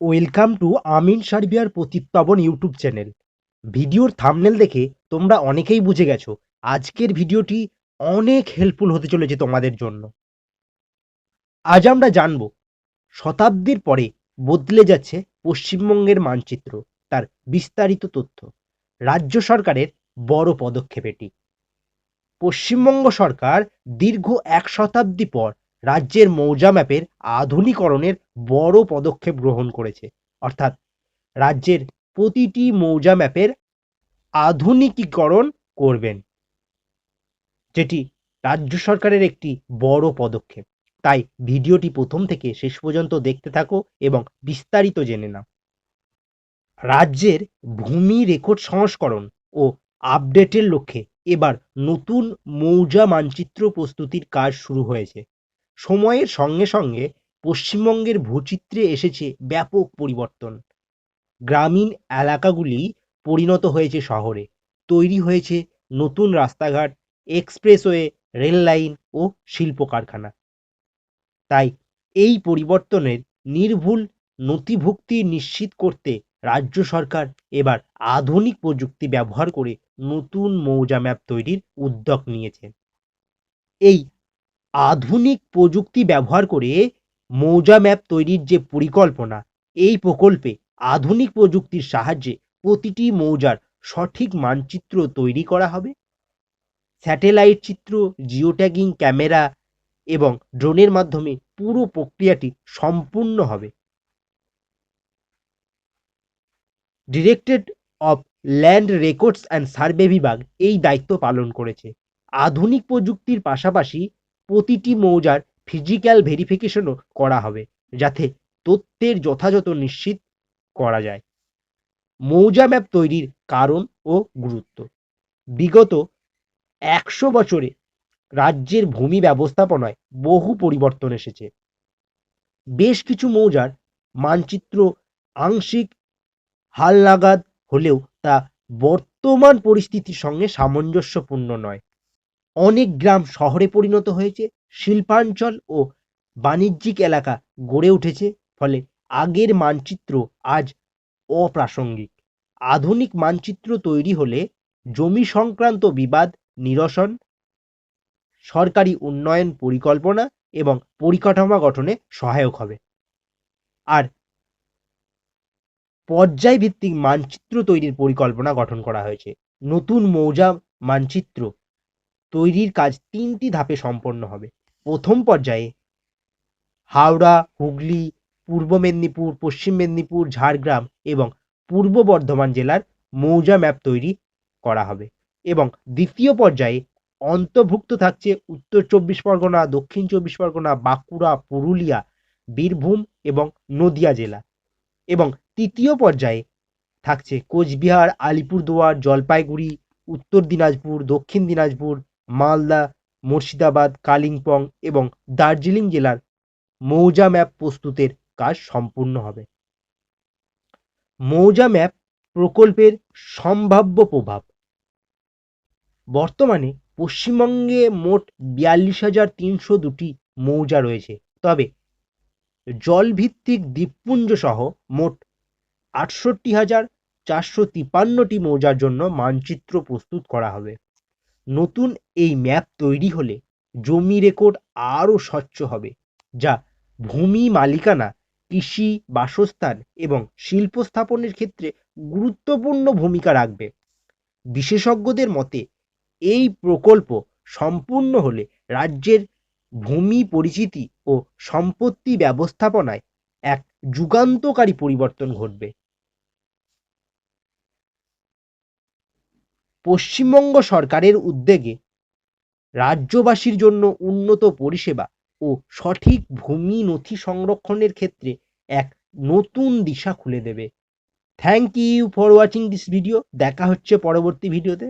Welcome to Amin সার্বিয়ার প্রতিপ্তাবন YouTube channel. ভিডিওর থামনেল দেখে তোমরা অনেকেই বুঝে গেছো, আজকের ভিডিওটি অনেক হেল্পফুল হতে চলেছে তোমাদের জন্য। আজ আমরা জানব, শতাব্দীর পরে বদলে যাচ্ছে পশ্চিমবঙ্গের মানচিত্র, তার বিস্তারিত তথ্য। রাজ্য সরকারের বড় পদক্ষেপ এটি পশ্চিমবঙ্গ সরকার দীর্ঘ এক শতাব্দী পর রাজ্যের মৌজা ম্যাপের আধুনিকরণের বড় পদক্ষেপ গ্রহণ করেছে। অর্থাৎ রাজ্যের প্রতিটি মৌজা ম্যাপের আধুনিকীকরণ করবেন, যেটি রাজ্য সরকারের একটি বড় পদক্ষেপ। তাই ভিডিওটি প্রথম থেকে শেষ পর্যন্ত দেখতে থাকো এবং বিস্তারিত জেনে নাও। রাজ্যের ভূমি রেকর্ড সংস্করণ ও আপডেটের লক্ষ্যে এবার নতুন মৌজা মানচিত্র প্রস্তুতির কাজ শুরু হয়েছে। সময়ের সঙ্গে সঙ্গে পশ্চিমবঙ্গের ভূচিত্রে এসেছে ব্যাপক পরিবর্তন। গ্রামীণ এলাকাগুলি পরিণত হয়েছে শহরে। তৈরি হয়েছে নতুন রাস্তাঘাট, এক্সপ্রেসওয়ে রেল লাইন ও শিল্প কারখানা তাই এই পরিবর্তনের নির্ভুল নথিভুক্তি নিশ্চিত করতে রাজ্য সরকার এবার আধুনিক প্রযুক্তি ব্যবহার করে নতুন মৌজা ম্যাপ তৈরির উদ্যোগ নিয়েছে। এই আধুনিক প্রযুক্তি ব্যবহার করে মৌজা ম্যাপ তৈরির যে পরিকল্পনা, এই প্রকল্পে আধুনিক প্রযুক্তির সাহায্যে প্রতিটি মৌজার সঠিক মানচিত্র তৈরি করা হবে। স্যাটেলাইট চিত্র, জিওট্যাগিং ক্যামেরা এবং ড্রোনের মাধ্যমে পুরো প্রক্রিয়াটি সম্পূর্ণ হবে। Directed of land records and survey বিভাগ এই দায়িত্ব পালন করেছে। আধুনিক প্রযুক্তির পাশাপাশি প্রতিটি মৌজার ফিজিক্যাল ভেরিফিকেশনও করা হবে, যাতে তথ্যের যথাযথ নিশ্চিত করা যায়। মৌজা ম্যাপ তৈরির কারণ ও গুরুত্ব। বিগত একশো বছরে রাজ্যের ভূমি ব্যবস্থাপনায় বহু পরিবর্তন এসেছে। বেশ কিছু মৌজার মানচিত্র আংশিক হালনাগাদ হলেও তা বর্তমান পরিস্থিতির সঙ্গে সামঞ্জস্যপূর্ণ নয়। অনেক গ্রাম শহরে পরিণত হয়েছে। শিল্পাঞ্চল ও বাণিজ্যিক এলাকা গড়ে উঠেছে, ফলে আগের মানচিত্র আজ অপ্রাসঙ্গিক। আধুনিক মানচিত্র তৈরি হলে জমি সংক্রান্ত বিবাদ, নিরসন, সরকারি উন্নয়ন পরিকল্পনা এবং পরিকাঠামো গঠনে সহায়ক হবে। আর পর্যায়ভিত্তিক মানচিত্র তৈরির পরিকল্পনা গঠন করা হয়েছে। নতুন মৌজা মানচিত্র তৈরির কাজ তিনটি ধাপে সম্পন্ন হবে। প্রথম পর্যায়ে হাওড়া, হুগলি, পূর্ব মেদিনীপুর, পশ্চিম মেদিনীপুর, ঝাড়গ্রাম এবং পূর্ব বর্ধমান জেলার মৌজা ম্যাপ তৈরি করা হবে এবং দ্বিতীয় পর্যায়ে অন্তর্ভুক্ত থাকছে উত্তর চব্বিশ পরগনা, দক্ষিণ চব্বিশ পরগনা, বাঁকুড়া, পুরুলিয়া, বীরভূম এবং নদিয়া জেলা এবং তৃতীয় পর্যায়ে থাকছে কোচবিহার, আলিপুরদুয়ার, জলপাইগুড়ি, উত্তর দিনাজপুর, দক্ষিণ দিনাজপুর মালদা, মুর্শিদাবাদ, কালিম্পং এবং দার্জিলিং জেলার মৌজা ম্যাপ প্রস্তুতের কাজ সম্পূর্ণ হবে। মৌজা ম্যাপ প্রকল্পের সম্ভাব্য প্রভাব। বর্তমানে পশ্চিমবঙ্গে মোট বিয়াল্লিশ হাজার তিনশো দুটি মৌজা রয়েছে, তবে জলভিত্তিক দ্বীপপুঞ্জ সহ মোট আটষট্টি হাজার চারশো তিপান্নটি মৌজার জন্য মানচিত্র প্রস্তুত করা হবে। নতুন এই ম্যাপ তৈরি হলে জমি রেকর্ড আরও স্বচ্ছ হবে, যা ভূমি মালিকানা, কৃষি, বাসস্থান এবং শিল্প স্থাপনের ক্ষেত্রে গুরুত্বপূর্ণ ভূমিকা রাখবে। বিশেষজ্ঞদের মতে, এই প্রকল্প সম্পূর্ণ হলে রাজ্যের ভূমি পরিচিতি ও সম্পত্তি ব্যবস্থাপনায় এক যুগান্তকারী পরিবর্তন ঘটবে। পশ্চিমবঙ্গ সরকারের উদ্যোগে রাজ্যবাসীর জন্য উন্নত পরিষেবা ও সঠিক ভূমি নথি সংরক্ষণের ক্ষেত্রে এক নতুন দিশা খুলে দেবে। Thank you for watching this video দেখা হচ্ছে পরবর্তী ভিডিওতে